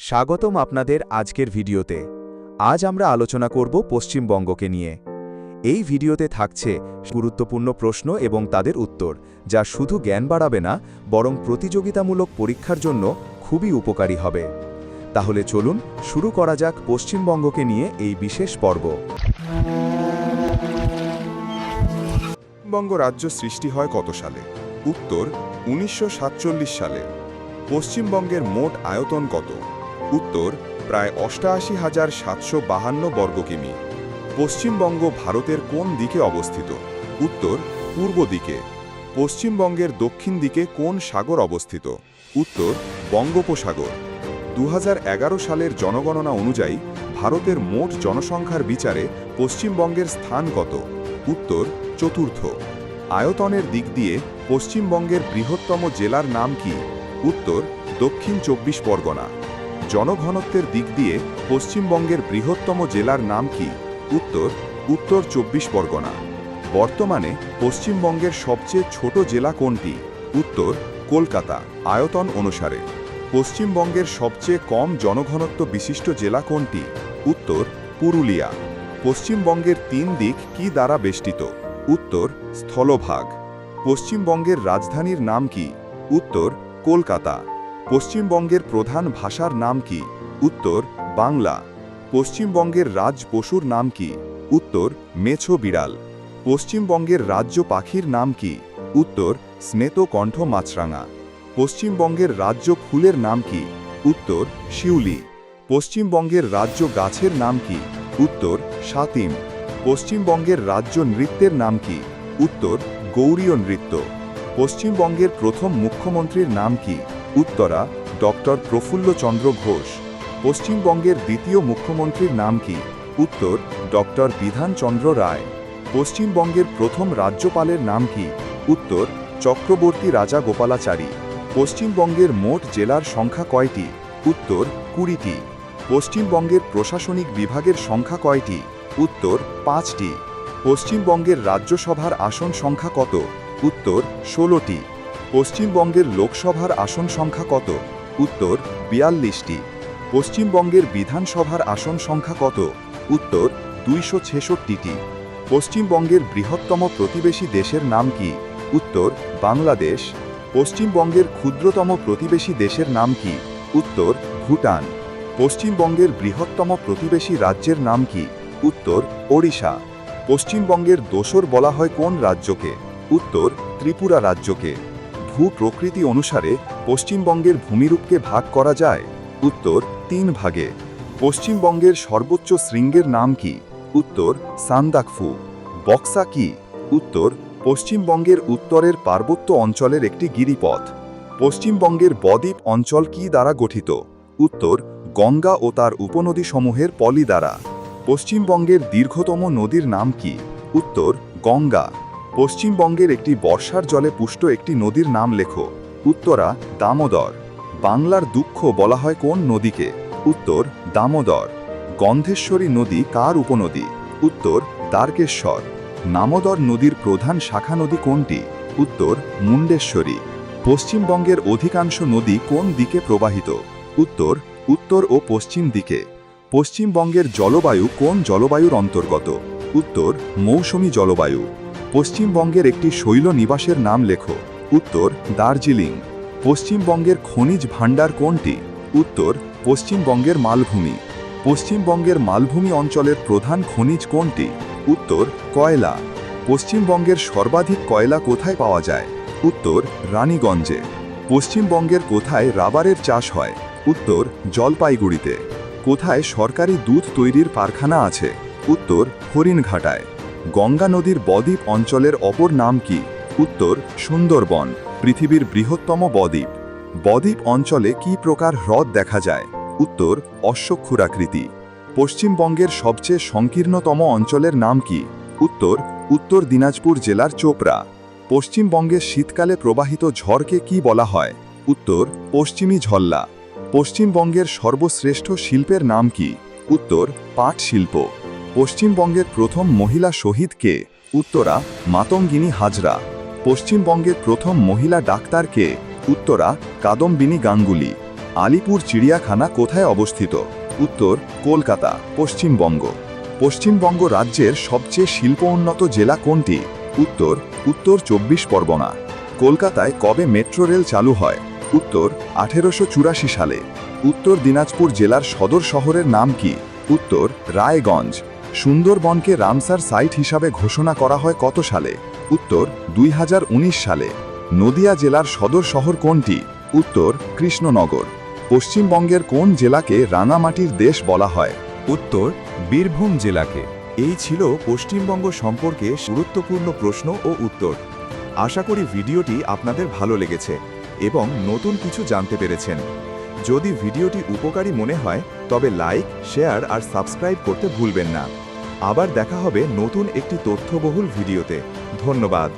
স্বাগতম আপনাদের আজকের ভিডিওতে। আজ আমরা আলোচনা করব পশ্চিমবঙ্গকে নিয়ে। এই ভিডিওতে থাকছে গুরুত্বপূর্ণ প্রশ্ন এবং তাদের উত্তর, যা শুধু জ্ঞান বাড়াবে না, বরং প্রতিযোগিতামূলক পরীক্ষার জন্য খুবই উপকারী হবে। তাহলে চলুন শুরু করা যাক পশ্চিমবঙ্গকে নিয়ে এই বিশেষ পর্ব। পশ্চিমবঙ্গ রাজ্য সৃষ্টি হয় কত সালে? উত্তর, উনিশশো সাতচল্লিশ সালে। পশ্চিমবঙ্গের মোট আয়তন কত? উত্তর প্রায় অষ্টাশি হাজার সাতশো বাহান্ন বর্গ কিমি। পশ্চিমবঙ্গ ভারতের কোন দিকে অবস্থিত? উত্তর, পূর্ব দিকে। পশ্চিমবঙ্গের দক্ষিণ দিকে কোন সাগর অবস্থিত? উত্তর, বঙ্গোপসাগর। দু হাজার এগারো সালের জনগণনা অনুযায়ী ভারতের মোট জনসংখ্যার বিচারে পশ্চিমবঙ্গের স্থান কত? উত্তর, চতুর্থ। আয়তনের দিক দিয়ে পশ্চিমবঙ্গের বৃহত্তম জেলার নাম কি? উত্তর, দক্ষিণ চব্বিশ পরগনা। জনঘনত্বের দিক দিয়ে পশ্চিমবঙ্গের বৃহত্তম জেলার নাম কি? উত্তর উত্তর চব্বিশ পরগনা। বর্তমানে পশ্চিমবঙ্গের সবচেয়ে ছোট জেলা কোনটি? উত্তর, কলকাতা। আয়তন অনুসারে পশ্চিমবঙ্গের সবচেয়ে কম জনঘনত্ব বিশিষ্ট জেলা কোনটি? উত্তর, পুরুলিয়া। পশ্চিমবঙ্গের তিন দিক কি দ্বারা বেষ্টিত? উত্তর, স্থলভাগ। পশ্চিমবঙ্গের রাজধানীর নাম কি? উত্তর, কলকাতা। পশ্চিমবঙ্গের প্রধান ভাষার নাম কি? উত্তর, বাংলা। পশ্চিমবঙ্গের রাজ পশুর নাম কি? উত্তর, মেছো বিড়াল। পশ্চিমবঙ্গের রাজ্য পাখির নাম কি? উত্তর স্নেতকণ্ঠ মাছরাঙা। পশ্চিমবঙ্গের রাজ্য ফুলের নাম কি? উত্তর, শিউলি। পশ্চিমবঙ্গের রাজ্য গাছের নাম কি? উত্তর, সাতিম। পশ্চিমবঙ্গের রাজ্য নৃত্যের নাম কি? উত্তর, গৌরীয় নৃত্য। পশ্চিমবঙ্গের প্রথম মুখ্যমন্ত্রীর নাম কি? উত্তরা, ডক্টর প্রফুল্লচন্দ্র ঘোষ। পশ্চিমবঙ্গের দ্বিতীয় মুখ্যমন্ত্রীর নাম কি? উত্তর, ডক্টর বিধানচন্দ্র রায়। পশ্চিমবঙ্গের প্রথম রাজ্যপালের নাম কি? উত্তর, চক্রবর্তী রাজা গোপালাচারী। পশ্চিমবঙ্গের মোট জেলার সংখ্যা কয়টি? উত্তর, কুড়িটি। পশ্চিমবঙ্গের প্রশাসনিক বিভাগের সংখ্যা কয়টি? উত্তর, পাঁচটি। পশ্চিমবঙ্গের রাজ্যসভার আসন সংখ্যা কত? উত্তর, ষোলোটি। পশ্চিমবঙ্গের লোকসভার আসন সংখ্যা কত? উত্তর, বিয়াল্লিশটি। পশ্চিমবঙ্গের বিধানসভার আসন সংখ্যা কত? উত্তর, দুইশো ছেষট্টিটি। পশ্চিমবঙ্গের বৃহত্তম প্রতিবেশী দেশের নাম কি? উত্তর, বাংলাদেশ। পশ্চিমবঙ্গের ক্ষুদ্রতম প্রতিবেশী দেশের নাম কি? উত্তর, ভুটান। পশ্চিমবঙ্গের বৃহত্তম প্রতিবেশী রাজ্যের নাম কি? উত্তর, ওড়িশা। পশ্চিমবঙ্গের দোসর বলা হয় কোন রাজ্যকে? উত্তর, ত্রিপুরা রাজ্যকে। ভূ প্রকৃতি অনুসারে পশ্চিমবঙ্গের ভূমিরূপকে ভাগ করা যায়। উত্তর, তিন ভাগে। পশ্চিমবঙ্গের সর্বোচ্চ শৃঙ্গের নাম কি? উত্তর, সান্দাকফু। বক্সা কি? উত্তর, পশ্চিমবঙ্গের উত্তরের পার্বত্য অঞ্চলের একটি গিরিপথ। পশ্চিমবঙ্গের বদ্বীপ অঞ্চল কি দ্বারা গঠিত? উত্তর, গঙ্গা ও তার উপনদীসমূহের পলি দ্বারা। পশ্চিমবঙ্গের দীর্ঘতম নদীর নাম কি? উত্তর, গঙ্গা। পশ্চিমবঙ্গের একটি বর্ষার জলে পুষ্ট একটি নদীর নাম লেখো। উত্তরা, দামোদর। বাংলার দুঃখ বলা হয় কোন নদীকে? উত্তর, দামোদর। গন্ধেশ্বরী নদী কার উপনদী? উত্তর, দ্বারকেশ্বর। নামোদর নদীর প্রধান শাখা নদী কোনটি? উত্তর, মুন্ডেশ্বরী। পশ্চিমবঙ্গের অধিকাংশ নদী কোন দিকে প্রবাহিত? উত্তর উত্তর ও পশ্চিম দিকে। পশ্চিমবঙ্গের জলবায়ু কোন জলবায়ুর অন্তর্গত? উত্তর, মৌসুমী জলবায়ু। পশ্চিমবঙ্গের একটি শৈল নিবাসের নাম লেখো। উত্তর, দার্জিলিং। পশ্চিমবঙ্গের খনিজ ভাণ্ডার কোনটি? উত্তর, পশ্চিমবঙ্গের মালভূমি। পশ্চিমবঙ্গের মালভূমি অঞ্চলের প্রধান খনিজ কোনটি? উত্তর, কয়লা। পশ্চিমবঙ্গের সর্বাধিক কয়লা কোথায় পাওয়া যায়? উত্তর, রানীগঞ্জে। পশ্চিমবঙ্গের কোথায় রাবারের চাষ হয়? উত্তর, জলপাইগুড়িতে। কোথায় সরকারি দুধ তৈরির কারখানা আছে? উত্তর, হরিণঘাটায়। গঙ্গা নদীর বদ্বীপ অঞ্চলের অপর নাম কি? উত্তর, সুন্দরবন, পৃথিবীর বৃহত্তম বদ্বীপ। বদ্বীপ অঞ্চলে কি প্রকার হ্রদ দেখা যায়? উত্তর অশ্বক্ষুরাকৃতি পশ্চিমবঙ্গের সবচেয়ে সংকীর্ণতম অঞ্চলের নাম কি? উত্তর উত্তর দিনাজপুর জেলার চোপড়া। পশ্চিমবঙ্গের শীতকালে প্রবাহিত ঝড়কে কি বলা হয়? উত্তর, পশ্চিমী ঝল্লা। পশ্চিমবঙ্গের সর্বশ্রেষ্ঠ শিল্পের নাম কি? উত্তর, পাট শিল্প। পশ্চিমবঙ্গের প্রথম মহিলা শহীদ কে উত্তরা, মাতঙ্গিনী হাজরা। পশ্চিমবঙ্গের প্রথম মহিলা ডাক্তার কে উত্তরা, কাদম্বিনী গাঙ্গুলি। আলিপুর চিড়িয়াখানা কোথায় অবস্থিত? উত্তর, কলকাতা, পশ্চিমবঙ্গ। পশ্চিমবঙ্গ রাজ্যের সবচেয়ে শিল্প উন্নত জেলা কোনটি? উত্তর উত্তর চব্বিশ পরগনা। কলকাতায় কবে মেট্রো রেল চালু হয়? উত্তর, আঠেরোশো চুরাশি সালে। উত্তর দিনাজপুর জেলার সদর শহরের নাম কি? উত্তর, রায়গঞ্জ। সুন্দরবনকে রামসার সাইট হিসাবে ঘোষণা করা হয় কত সালে? উত্তর, দুই হাজার উনিশ সালে। নদিয়া জেলার সদর শহর কোনটি? উত্তর, কৃষ্ণনগর। পশ্চিমবঙ্গের কোন জেলাকে রাঙামাটির দেশ বলা হয়? উত্তর, বীরভূম জেলাকে। এই ছিল পশ্চিমবঙ্গ সম্পর্কে গুরুত্বপূর্ণ প্রশ্ন ও উত্তর। আশা করি ভিডিওটি আপনাদের ভালো লেগেছে এবং নতুন কিছু জানতে পেরেছেন। যদি ভিডিওটি উপকারী মনে হয়, তবে লাইক, শেয়ার আর সাবস্ক্রাইব করতে ভুলবেন না। আবার দেখা হবে নতুন একটি তথ্যবহুল ভিডিওতে। ধন্যবাদ।